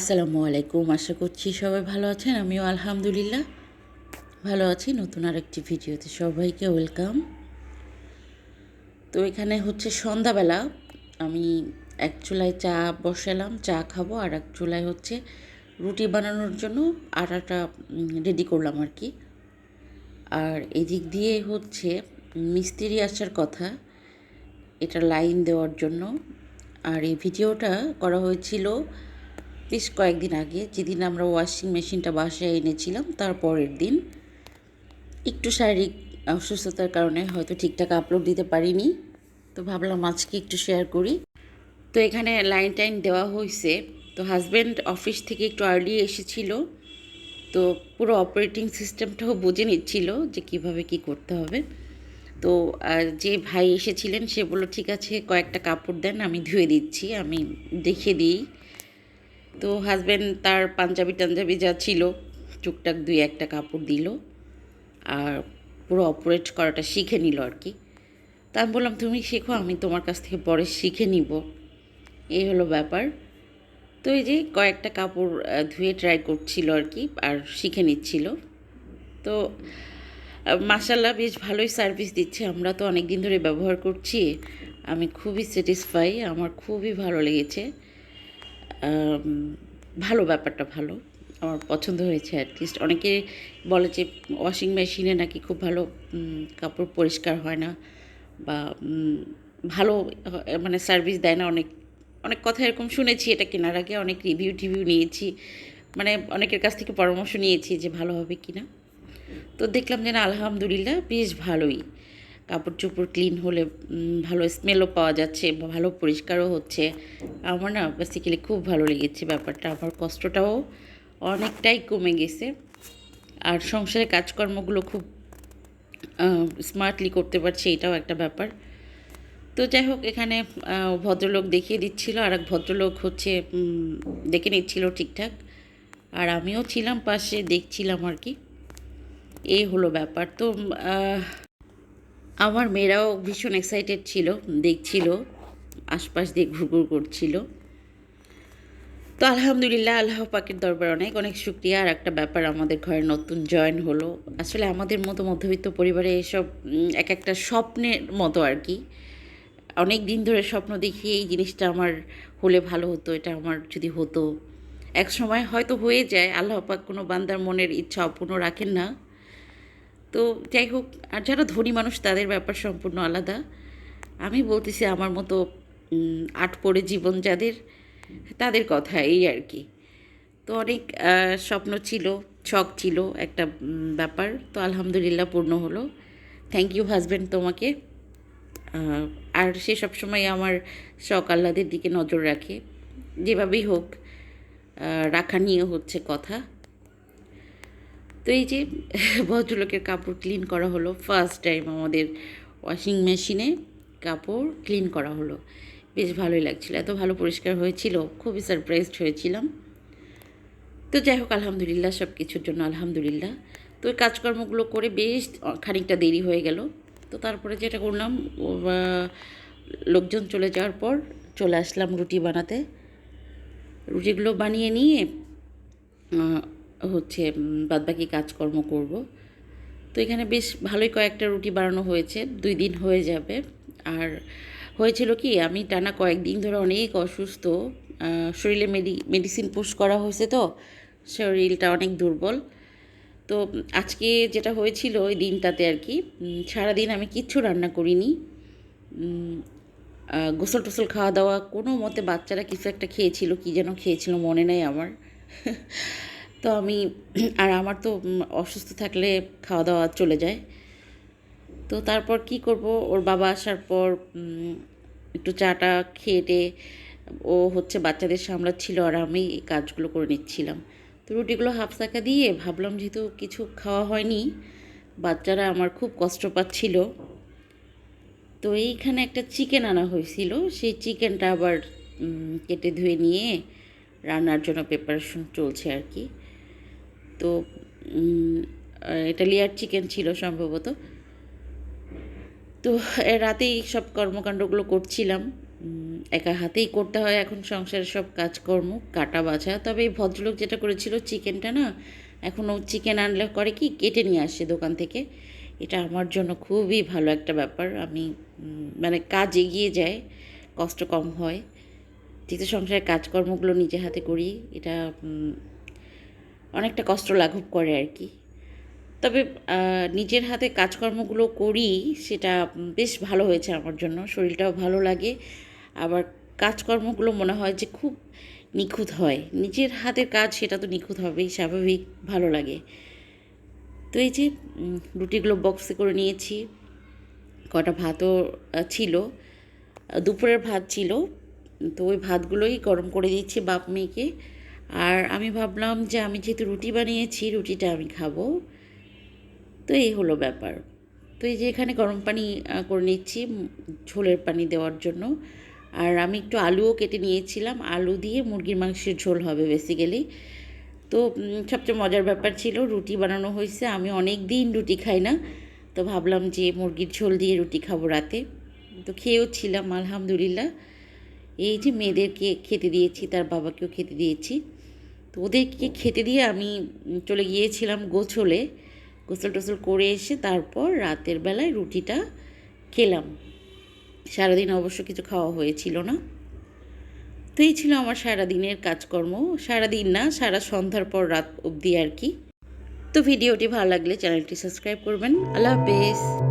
আসসালামু আলাইকুম। আশা করছি সবাই ভালো আছেন। আমিও আলহামদুলিল্লাহ ভালো আছি। নতুন আরেকটি ভিডিওতে সবাইকে ওয়েলকাম। তো এখানে হচ্ছে সন্ধ্যাবেলা। আমি এক চুলায় চা বসালাম, চা খাব, আর এক চুলায় হচ্ছে রুটি বানানোর জন্য আটাটা রেডি করলাম আর কি। আর এদিক দিয়ে হচ্ছে মিস্ত্রি আসার কথা, এটা লাইন দেওয়ার জন্য। আর এই ভিডিওটা করা হয়েছিল বেশ কয়েকদিন আগে যেদিন আমরা ওয়াশিং মেশিনটা বাসায় এনেছিলাম, তার পরের দিন একটু শারীরিক অসুস্থতার কারণে হয়তো ঠিকঠাক আপলোড দিতে পারিনি। তো ভাবলাম আজকে একটু শেয়ার করি। তো এখানে লাইন টাইন দেওয়া হয়েছে তো হাজব্যান্ড অফিস থেকে একটু আর্লি এসেছিল। তো পুরো অপারেটিং সিস্টেমটাও বুঝে নিচ্ছিল যে কীভাবে কি করতে হবে। তো যে ভাই এসেছিলেন, সে বলল, ঠিক আছে, কয়েকটা কাপড় দেন, আমি ধুয়ে দিচ্ছি, আমি দেখে দিই। তো হাজব্যান্ড তার পাঞ্জাবি টাঞ্জাবি যা ছিল, টুকটাক দুই একটা কাপড় দিল আর পুরো অপারেট করাটা শিখে নিল আর কি। তা আমি বললাম, তুমি শেখো, আমি তোমার কাছ থেকে পরে শিখে নিব। এই হলো ব্যাপার। তো এই যে কয়েকটা কাপড় ধুয়ে ট্রাই করছিল আর কি আর শিখে নিচ্ছিল। তো মাসাল্লাহ বেশ ভালোই সার্ভিস দিচ্ছে। আমরা তো অনেক দিন ধরে ব্যবহার করছি। আমি খুবই স্যাটিসফাই আমার খুবই ভালো লেগেছে। ভালো ব্যাপারটা ভালো। আমার পছন্দ হয়েছে অ্যাটলিস্ট অনেকে বলে যে ওয়াশিং মেশিনে নাকি খুব ভালো কাপড় পরিষ্কার হয় না বা ভালো মানে সার্ভিস দেয় না অনেক অনেক কথা এরকম শুনেছি, এটা কেনার আগে অনেক রিভিউ টিভিউ নিয়েছি। মানে অনেকের কাছ থেকে পরামর্শ নিয়েছি যে ভালো হবে কি না তো দেখলাম যে না, আলহামদুলিল্লাহ বেশ ভালোই। কাপড় চোপড় ক্লিন হলে ভালো স্মেলও পাওয়া যাচ্ছে, ভালো পরিষ্কারও হচ্ছে। আমার না বেসিক্যালি খুব ভালো লেগেছে ব্যাপারটা। আমার কষ্টটাও অনেকটাই কমে গেছে। আর সংসারের কাজকর্মগুলো খুব স্মার্টলি করতে পারছি, এটাও একটা ব্যাপার। তো যাই হোক, এখানে ভদ্রলোক দেখিয়ে দিচ্ছিল আর এক ভদ্রলোক হচ্ছে দেখে নিচ্ছিল ঠিকঠাক। আর আমিও ছিলাম পাশে, দেখছিলাম আর কি। এই হলো ব্যাপার। তো আমার মেয়েরাও ভীষণ এক্সাইটেড ছিল, দেখছিল, আশপাশ দিয়ে ঘুরঘুর করছিল। তো আলহামদুলিল্লাহ, আল্লাহ পাকের দরবার অনেক অনেক শুক্রিয়া। আর একটা ব্যাপার, আমাদের ঘরে নতুন জয়েন হলো। আসলে আমাদের মতো মধ্যবিত্ত পরিবারে এসব এক একটা স্বপ্নের মতো আর কি। অনেক দিন ধরে স্বপ্ন দেখি এই জিনিসটা আমার হলে ভালো হতো, এটা আমার যদি হতো। এক সময় হয়তো হয়ে যায়, আল্লাহ পাক কোনো বান্দার মনের ইচ্ছা অপূর্ণ রাখেন না। তো যাই হোক, আর যারা ধনী মানুষ, তাদের ব্যাপার সম্পূর্ণ আলাদা। আমি বলতেছি আমার মতো আট পড়ে জীবন যাদের, তাদের কথা এই আর কি। তো অনেক স্বপ্ন ছিল, শখ ছিল, একটা ব্যাপার। তো আলহামদুলিল্লাহ পূর্ণ হলো। থ্যাংক ইউ হাজব্যান্ড তোমাকে। আর সে সবসময় আমার শখ আহ্লাদের দিকে নজর রাখে। যেভাবেই হোক রাখা নিয়ে হচ্ছে কথা। তো এই যে ভদ্রলোকের কাপড় ক্লিন করা হলো ফার্স্ট টাইম আমাদের ওয়াশিং মেশিনে কাপড় ক্লিন করা হলো। বেশ ভালোই লাগছিল, এত ভালো পরিষ্কার হয়েছিল, খুবই সারপ্রাইজড হয়েছিলাম। তো যাই হোক, আলহামদুলিল্লাহ সব কিছুর জন্য আলহামদুলিল্লাহ। তো ওই কাজকর্মগুলো করে বেশ খানিকটা দেরি হয়ে গেল। তো তারপরে যেটা করলাম লোকজন চলে যাওয়ার পর চলে আসলাম রুটি বানাতে। রুটিগুলো বানিয়ে নিয়ে হচ্ছে বাদবাকি কাজকর্ম করব। তো এখানে বেশ ভালোই কয়েকটা রুটি বানানো হয়েছে, দুই দিন হয়ে যাবে। আর হয়েছিল কি, আমি টানা কয়েকদিন ধরে অনেক অসুস্থ শরীরে মেডি, মেডিসিন পুশ করা হয়েছে তো, শরীরটা অনেক দুর্বল। তো আজকে যেটা হয়েছিল ওই দিনটাতে আর কি সারাদিন আমি কিচ্ছু রান্না করিনি। গোসল টোসল খাওয়া দাওয়া কোনো মতে বাচ্চারা কিছু একটা খেয়েছিল, কি যেন খেয়েছিল মনে নেই আমার। তো আমি, আর আমার তো অসুস্থ থাকলে খাওয়া দাওয়া চলে যায়। তো তারপর কি করব? ওর বাবা আসার পর একটু চাটা খেয়ে ও হচ্ছে বাচ্চাদের সামলাচ্ছিল আর আমি এই কাজগুলো করে নিচ্ছিলাম। তো রুটিগুলো হাফ চাকা দিয়ে ভাবলাম যেহেতু কিছু খাওয়া হয়নি, বাচ্চারা আমার খুব কষ্ট পাচ্ছিল। তো এইখানে একটা চিকেন আনা হয়েছিল, সেই চিকেনটা আবার কেটে ধুয়ে নিয়ে রান্নার জন্য প্রিপারেশন চলছে আর কি। তো এটা লেয়ার চিকেন ছিল সম্ভবত। তো রাতেই সব কর্মকাণ্ডগুলো করছিলাম। একা হাতেই করতে হয় এখন সংসারের সব কাজকর্ম, কাটা বাছা। তবে এই ভদ্রলোক যেটা করেছিল চিকেনটা না এখন ও চিকেন আনলে করে কি, কেটে নিয়ে আসে দোকান থেকে। এটা আমার জন্য খুবই ভালো একটা ব্যাপার। আমি মানে কাজ এগিয়ে যায়, কষ্ট কম হয়। যেহেতু সংসারের কাজকর্মগুলো নিজে হাতে করি, এটা অনেকটা কষ্ট লাঘব করে আর কি। তবে নিজের হাতে কাজকর্মগুলো করি, সেটা বেশ ভালো হয়েছে আমার জন্য, শরীরটাও ভালো লাগে। আবার কাজকর্মগুলো মনে হয় যে খুব নিখুঁত হয়। নিজের হাতের কাজ সেটা তো নিখুঁত হবেই, স্বাভাবিক, ভালো লাগে। তো এই যে রুটিগুলো বক্সে করে নিয়েছি, কটা ভাতও ছিল, দুপুরের ভাত ছিল, তো ওই ভাতগুলোই গরম করে দিচ্ছি বাপ মেয়েকে। আর আমি ভাবলাম যে আমি যেহেতু রুটি বানিয়েছি, রুটিটা আমি খাব। তো এই হলো ব্যাপার। তো এই যে এখানে গরম পানি করে নিচ্ছি ঝোলের পানি দেওয়ার জন্য। আর আমি একটু আলুও কেটে নিয়েছিলাম। আলু দিয়ে মুরগির মাংসের ঝোল হবে বেসিক্যালি তো সবচেয়ে মজার ব্যাপার ছিল, রুটি বানানো হয়েছে। আমি অনেক দিন রুটি খাই না। তো ভাবলাম যে মুরগির ঝোল দিয়ে রুটি খাব রাতে। তো খেয়েও ছিলাম, আলহামদুলিল্লাহ। এই যে মেয়েদেরকে খেতে দিয়েছি, তার বাবাকেও খেতে দিয়েছি। তো ওদেরকে খেতে দিয়ে আমি চলে গিয়েছিলাম গোছলে গোসল টোসল করে এসে তারপর রাতের বেলায় রুটিটা খেলাম। সারাদিন অবশ্য কিছু খাওয়া হয়েছিল না। তো এই ছিল আমার সারাদিনের কাজকর্ম। সারাদিন না, সারা সন্ধ্যার পর রাত অবধি আর কি। তো ভিডিওটি ভালো লাগলে চ্যানেলটি সাবস্ক্রাইব করবেন। আল্লাহ হাফেজ।